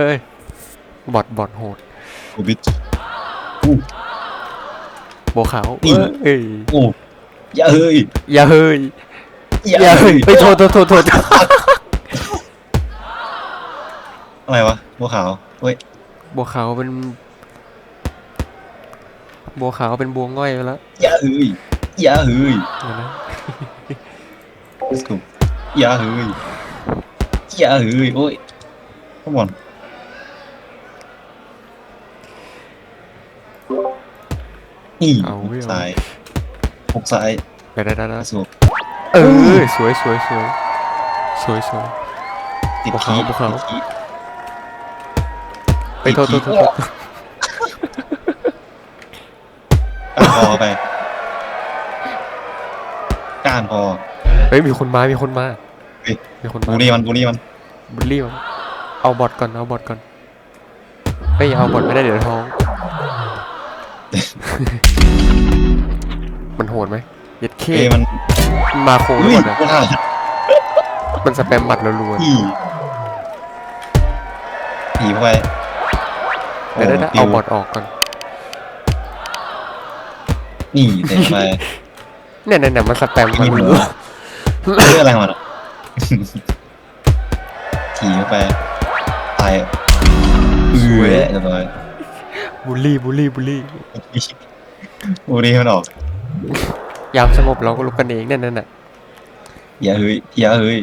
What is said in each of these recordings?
เอ้ย บอดบอดโหดโควิดโบขาวนี่ เอ้ยโอ้อย่าเฮ้ยอย่าเฮ้ย อย่าเฮ้ยไปโทษโทษโทษโทษอะไรวะบัวขาวเฮ้ยโบขาวเป็นโบวขาวเป็นบัวง่อยไปแล้วอย่าเฮ้ยอย่าเฮ้ยเดี๋ยวนะ let's go อย่าเฮ้ยอย่าเฮ้ยโอ้ย come on นี่เอาเว้ยซ้ายหกซ้ายเดี๋ยวเดี๋ยวเดี๋ยวเดี๋ยวสวเออสวยสวยสวยสวยสวย ติดบัวขาวขี้บัวขาวติดขี้ไปโทษโทษโทษโทษก้านคอไปก้านคอ เฮ้ยมีคนมามีคนมาเฮ้ย มีคนมาบูนี่มันบูนี่มันบุลลี่มันเอาบอทก่อนเอาบอทก่อนเฮ้ยเอาบอทไม่ได้เดี๋ยวท้อง มันโหดไหมเย็ดเคเอ้ยมันมาโคอุ้หยมดนะบัวขาวมันสแปมหมัดรัวผีผีเข้าไปๆเดี๋ยวได้ปิเอาวบอทออกก่อนนี่เต็มไปเนี่ยเนี่ยเนี่ยมันสแปมมีมันหัวเรื่องอะไรของมันอะขี่เข้าไปตายเอือเรียบร้อย บูลลี่บูลลี่บูลลี่บูนี่มันออก ยามสงบเราก็ลุกกันเองเนี่ยนั่นน่ะอย่าเฮ้ยอย่าเฮ้ย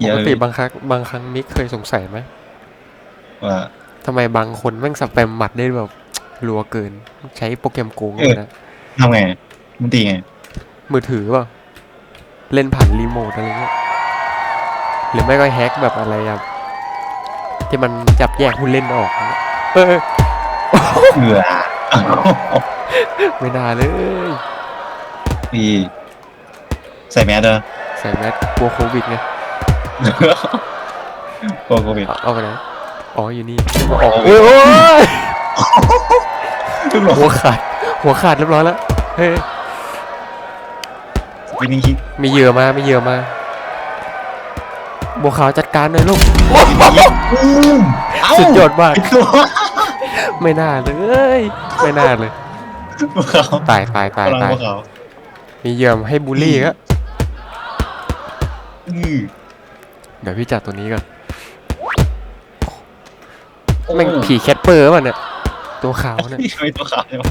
อปย่ากเฮ้ติยบางครั้งบางครั้งมิกเคยสงสัยไหมว่าทำไมบางคนแม่งสแปมหมัดได้แบบรัวเกิน ใช้โปรแกรมโกงนะทำไงมันตีไง มือถือเปล่าเล่นผ่านรีโมทอะไรเงี้ยหรือไม่ก็แฮกแบบอะไรอะที่มันจับแยกผู้เล่นออกเนี่ยเออ เอือไม่น่าเลยพี่ใส่แมสเด้อใส่แมสกลัวโควิดไงโคโควิดเอาเอาไปไหนอ๋ออยู่นี่ออกโอ้ยทุกหลหัวขาด หัวขาดเรียบร้อยแล้วเฮ้ยวินิคิกมีเหยื่อมามีเหยื่อมาบัวขาวจัดการหน่อยลูกสุดยอดมากตัว ไม่น่าเลย ไม่น่าเลยบัวขาวตายตายตายพลังตายบัวขาวมีเหยื่อมาให้บูลลี่ก็อือเดี๋ยวพี่จัดตัวนี้ก่อนโอ้แม่งผีแคทเปอร์ป่ะเนี่ยตัวขาวเนี่ยพี่ทำไมตัวขาวใช่ไหม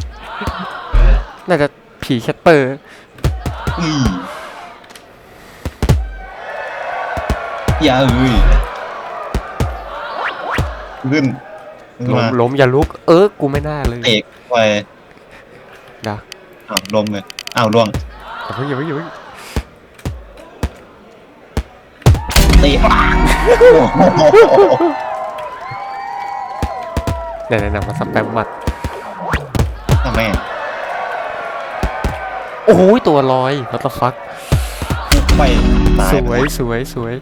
น่าจะผีแคทเปอร์ อืออย่าเอ้ยขึ้นขึ้น ล้มมาล้มอย่าลุก เออ กูไม่น่าเลยเตะไปเดี๋ยวอ้าวลมเลยอ้าวล่วงอย่าเพิ่งอย่าเพิ่งอย่าเพิ่งเตะเดี๋ยวเดี๋ยวเดี๋ยวมาสแปมหมัดทำไมโอ้โหตัวลอยวัตฟักไปตายสวยสวยสวย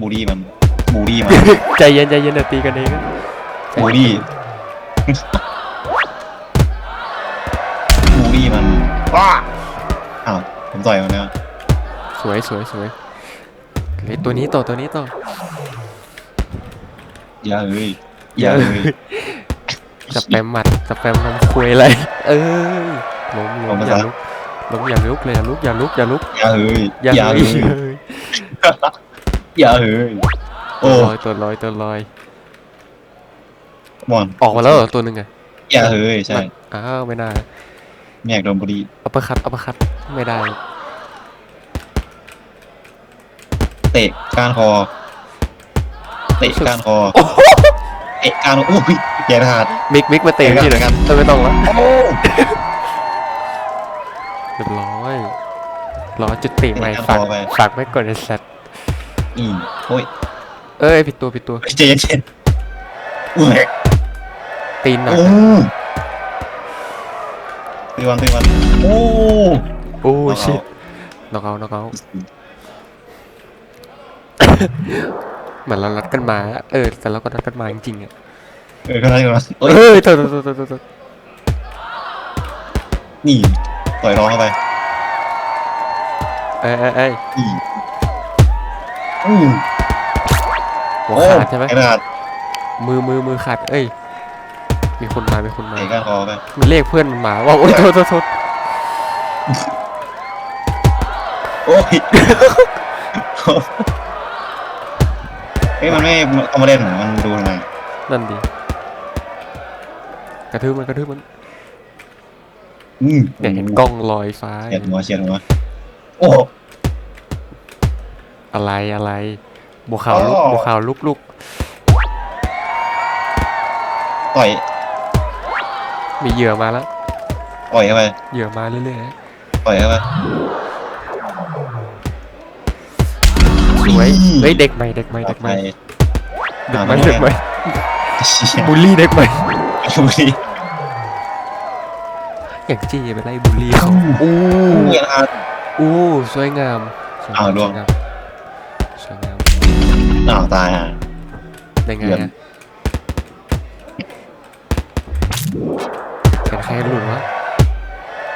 บูดี้มันบูดี้มัน ใจเย็นใจเย็นเดี๋ยวตีกันเองใจ บูเย็นดี้บูดี้มันว้าอ้าวผมต่อยมันแล้วสวยสวยสวยเฮ้ยตัวนี้ต่อตัวนี้ต่ออย่าเอ้ยอย่าเอ้ยสแปมหมัดสแปมนมคุยอะไรเอ้ยล้มล้มอย่าลุกล้มอย่าลุกเลยอย่าลุกอย่าลุกอย่าลุกอย่าเอ้ยอย่าอย่าเฮ้ยเอ้ยอย่าเอ้ยตัโอ้วลอยตัวลอยตัวลอย มอนออกมาแล้วเหรอตัวหนึ่งอะอย่าเอ้ยใช่อ้าวไม่น่าไม่อยากโดนบูดี้อัปเปอร์คัตอัปเปอร์คัตไม่ได้ เตะก้านคอ เตะก้านคอเตะก้านคออุ้ยแย่ขาดมิกมิกมาเตะเตะกันพี่หน่อยกันเออไม่ต้องแล้วโอ้เรียบร้อยรอจุดติใหม่เตะกันฝากต่อไปฝากไว้ก่อนไอ้สัตว์อีโอ้ยเอ้ยผิดตัวผิดตัวใจเย็นๆอุ้ย ตีนหนักโอ้ตีวันตีวันโอ้โอ้เอาชิตนอกเอานอกเอาเหมือนเรานัดกันมาเออแต่เราก็นัดกันมาจริงๆอะเออก็ได้กันวะเอ้ยเฮ้ยตัวตัวตัวตัวตัวนี่ต่อยร้องเข้าไปเอ้ยเอ้ยเอ้ยอีอู้หัวโอ้ขาดใช่ไหมขนาดมือมือมือขาดเอ้ย มีคนมา มีคนมาเตะก้านคอไปมันเรียกเพื่อนมันมาว่าโอ๊ยโทษโทษโทษโอ้ยเฮ้ยมันไม่เอามาเล่นเหรอมันดูทำไมนั่นดี กระทืบมันกระทืบมันอืมเนี่ยเห็นกล้องลอยฟ้าเฉียดหัวเฉียดหัวโอ้โหอะไรอะไรบัวขาวลุกอ๋อบัวขาวลุกลุกต่อย มีเหยื่อมาแล้วต่อยเข้าไปเหยื่อมาเรื่อยๆนะต่อยเข้าไปสวยเฮ้ยเด็กใหม่เด็กใหม่ต่เด็อกใหไปม่เด็กอ่าใหม่ไม่เด็กใหม่เชี่ยบูลลี่เด็กใหม่ดูดิอย่างจี้ไปไล่บูลลี่เขาอู้เวียนอาร์อู้สวยงามสวยงาอ้าวมล่วง สวยงามอ้าวตายอะได้ไงเยี่ยมอะ แขนใครหลุดวะ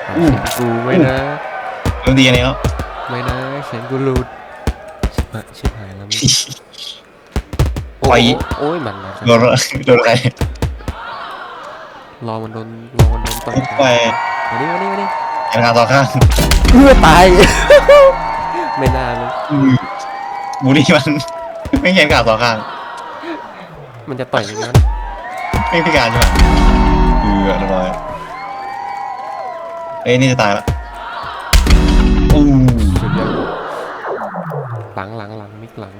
เอาแขนกูไม่นะ เริ่มดีอันนี้แล้วไม่นะแขนกูหลุดชิบหายชิบหายแล้วมึงปล่อยโอ้ยมันนะโดนโดนอะไรรอมันโดนรอมันโดนต่อยทุบไปมาดิมาดิมาดิแขนขาต่อข้างเพื่อตายไม่น่าเลยอืมบูลลี่มันไม่แขนขาต่อข้าง มันจะต่อยอย่างนั้นไม่พิการใช่ไหม เอ้ยนี่จะตายแล้วอู้สุดยอดหลังหลังหลังมิกหลัง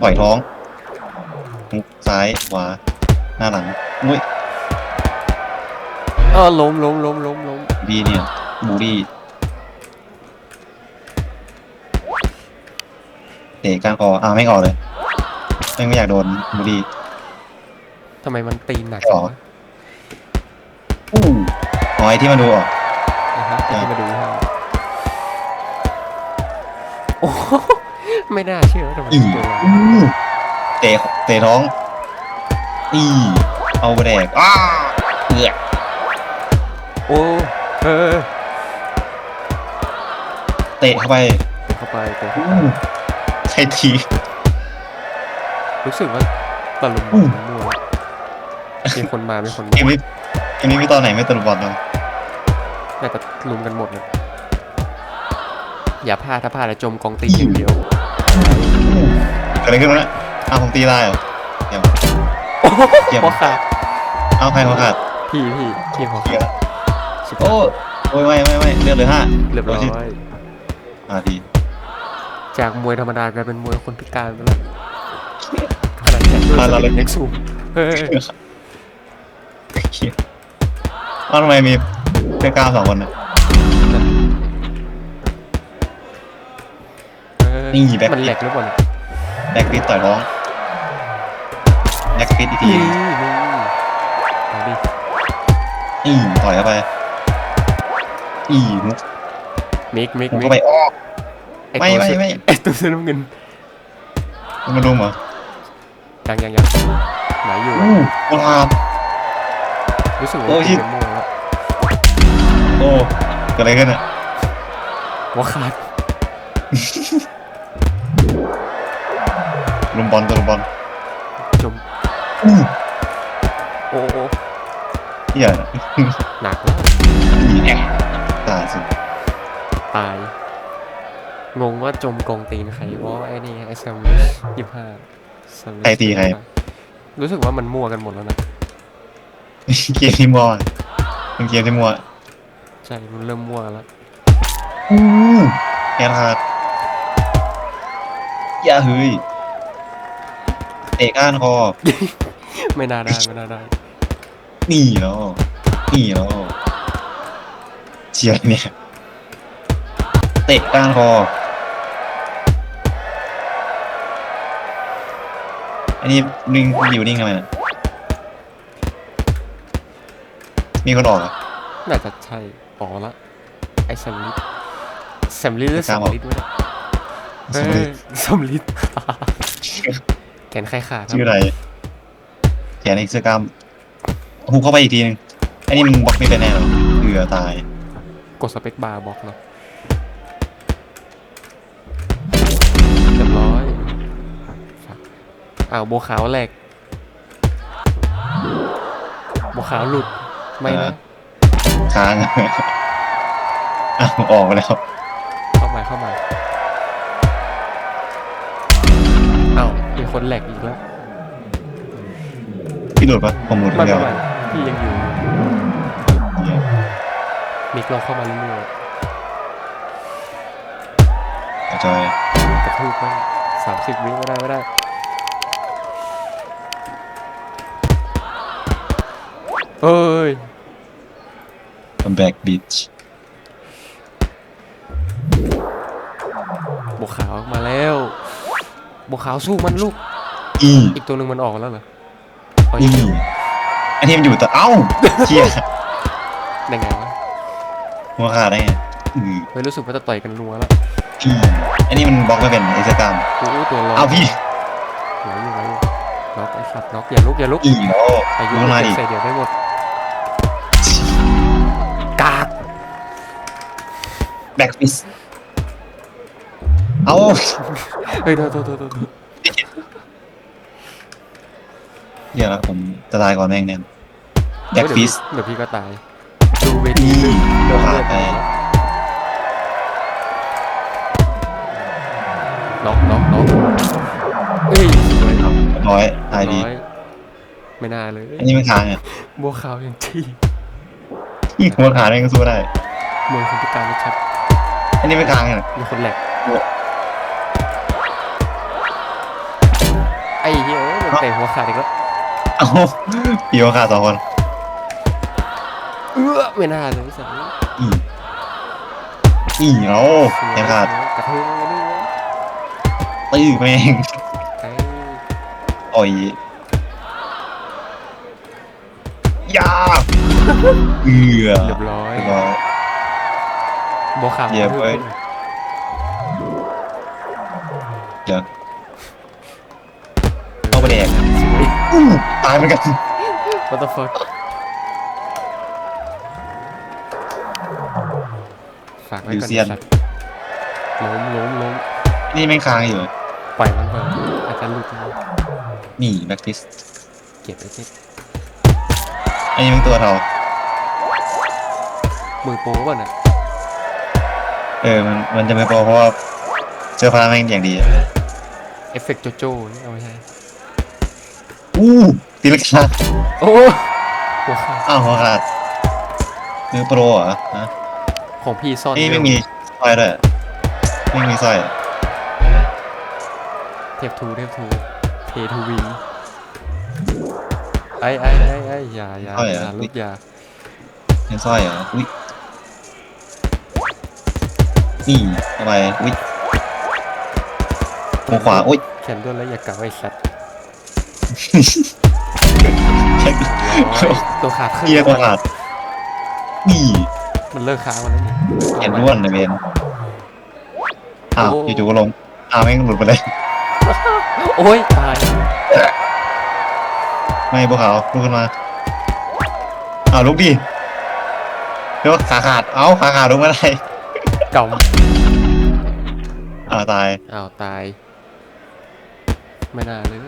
ปล่อยท้องมุกซ้ายขวาหน้าหลังอุ้ยเออล้มล้มล้มล้มล้มดีเนี่ยบูดี้เตะก้านคออ้าวไม่ออกเลยไม่ไม่อยากโดนบูดี้ทำไมมันตีหนักไม่ออกวะอู้ อ๋อไอที่มาดูออก นะฮะเดี๋ยวมาดูให้โอ้โหไม่น่าเชื่อว่าทำไมอีตัวเราอู้เตะเตะท้อง อีเอาไปแดกอ้าเอือโอ้เออเตะเข้าไปเตะเข้าไปเตะเข้าอู้ไปใครที รู้สึกว่าตะลุมบอู้อลมั่วมีคนมามีคนเกมามนี้เกมนี้มีตอนไหนไม่ตะลุมบอลบ้าง น่าจะลุมกันหมดเลยอย่าพลาดถ้าพลาดจะจมกองตีอย่างเดียวเกิดอะไรขึ้นวะเนี่ยอ้าวผมตีได้เหรอเดี๋ยวโอ้โหเยี่ยมพอขาดเอาใครเขาขาดพี่พี่พี่พอเกียขาดร์ชิบโอ้โอ้ยไม่ไม่ไม่เลือดเหลือห้าเรียบร้อยอ่าดีจากมวยธรรมดากลายเป็นมวยคนพิการไปแล้วขนาดแขนด้วยสลิงยังสูงเฮ้ยเกียร์อ้าวทำไมมี เพื่อนกล้ามสองคนน่ะเออนี่แบ็คมันแหลกหรือเปล่าเนี่ยแบ็คฟิตต่อยท้องแบ็คฟิตอีกทีนี่นี่เอาดิอีต่อยเข้าไปอีมุกมิกมิกมุกมิเข้ากไปอ้ออ้ไม่ตัวไม่เสื้อไม่ไอตัวเสื้อน้ำเงินมันมาดุมเหรอยังยังยังไหนอยู่อู้โคตรอาบรู้สึกว่าโอ้ยตีกันมั่วแล้ว โอ้เกิดอะไรขึ้นอะหัวขาดลุมบอลตัวลุมบอลจมอู้โอ้โอ้เหี้ยหนักแล้วอีแอะตายสิตาย งงว่าจมกองตีนใครเพราะว่าไอ้นี่ไอ้แซมยี่ห้าใครตีใครรู้สึกว่ามันมั่วกันหมดแล้วนะเกมที่มัวเป็นเกมที่มัว ใช่มันเริ่มมั่วแล้วอู้แอนฮาร์ดอย่าเฮ้ยเตะก้านคอ ไม่น่าได้ไม่น่าได้นี่เนาะนี่เนาะเชียร์เนี่ย เตะก้านคอ อันนี้นิ่งอยู่นิ่งทำไมน่ะมีคนออกเหรอะน่าจะใช่ อ๋อละไอ้แซมลิดแซมลิดหรือแซกล้ามมออกลิดวะเนี่ยเฮ้ยแซมลิดแขนใครขาดครับชื่ออะไรแขนอีกเสื้อกล้ามหุบเข้าไปอีกทีนึงอันนี้มันบล็อกไม่เป็นแน่หรอเหือตาย กดสเปคบาร์บล็อกเนาะเรียบร้อยฝากอ้าวโบวขาวแหลกบัวขาวหลุด ไม่นะ ค้างอ้าวออกไปแล้ว เข้ามาเข้ามาเอ้ามีคนแหลกอีกแล้วพี่หลุดปะผมหลุดคไม่นเดีไม่ยวไม่พี่ยังอยู่เหี้ยมิกเราเข้ามาเรื่อยเอาจอยๆกระทืบไปสามสิบวิไม่ได้ไม่ได้เอ้ย มันแบ็กบีชบัวขาวมาแล้วบัวขาวสู้มันลูก อีอีกตัวหนึ่งมันออกแล้วเหรอเอาอียังอยู่อันนี้มันอยู่แต่เอ้าเชี่ยได้ไงวะหัวขาดได้ไงอือไม่รู้สึกว่าจะต่อยกันรัวแล้วอีอันนี้มันบล็อกไม่เป็นไอ้เจ้ากรรมโอ้โหตัวร้อนเอ้าพี่ไหนอยู่ไหนอยู่น็อกไอ้สัตว์น็อกอย่าลุกอย่าลุกอีโอ้อายุรู้มาดิใส่เดี๋ยวได้หมด แบ็กฟิสเอ้าเฮ้ยโทษโทษโทษโทษโทษเดี๋ยวผมจะตายก่อนแม่งแน่นแบ็กเดี๋ยวฟิพี่สเดี๋ยวพี่ก็ตาย ดูเวทีอีลึกเดี๋ยวขาดไปน็อกน็อกน็อกเฮ้ยสวยร้อยตายดีร้อยไม่น่าเลย อันนี้ไม่ค้างอะบัวขาวอย่างที่อีหัวขาดแม่งก็สู้ได้มวยคนพิการชัด อันนี้ไม่ค้างอะมีคนแหลกโอ้ไอ้เหี้ยเอ้ยมันเตะหัวขาดอีกแล้วเอ้าปีหัวขาดสองคนเอื้อไม่น่าเลยสัตว์อีอีเอ้าแขนขาดกระทืบมาด้วยตื้อแม่งไอ้อ่อยยาเอือเรียบร้อยเรีย บร้อยบัวขาวเหยียบไว้ เดี๋ยวเข้าไปแดกสวยอู้ตายเหมือนกัน What the fuck ฝากไว้ก่อนดิวเซียน สัตว์ล้มล้มล้มนี่แม่งค้างอยู่ ปล่อยมันไปอาจจะหลุดนะนี่แบ็คฟิสเก็บไว้เก็บอันนี้แม่งตัวเทามือโป้ก่อนน่ะ เออ มัน มันจะไม่พอเพราะว่าเสื้อผ้าแม่งอย่างดีอะเอฟเฟกต์โจโจ้นี่เอาไม่ใช่อู้ตีลังกาโอ้หัวขาดอ้าวหัวขาดมือโปรเหรอฮะของพี่ซ่อนนี่เร็ไม่วมีสร้อยด้วยไม่มีสร้อยเทปทูเทปทูเททูวิงไอ้ไอ้ไอ้ไอ้อย่าอย่าอย่าลูกอย่าเป็นสร้อยเหรออุ้ย นี่ทำไมอุ้ยหัวขวาอุ้ยแขนด้วนแล้วอย่ากลับไอ้สัตว์แค่ร้อยตัวขาดขึ้นเกียร์ตัวขาดนี่มันเลิกค้างมาแล้วนี่เห็นร่วนเลยเบนอ้าวอยู่ๆก็ลงอ้าวแม่งหลุดไปเลยโอ้ยตายไม่พวกเขาลุกขึ้นมาอ้าวลุกดิเดี๋ยวขาขาดเอ้าขาขาดลุกไม่ได้เก่าอ้าวตาย อ้าวตาย ไม่น่าเลย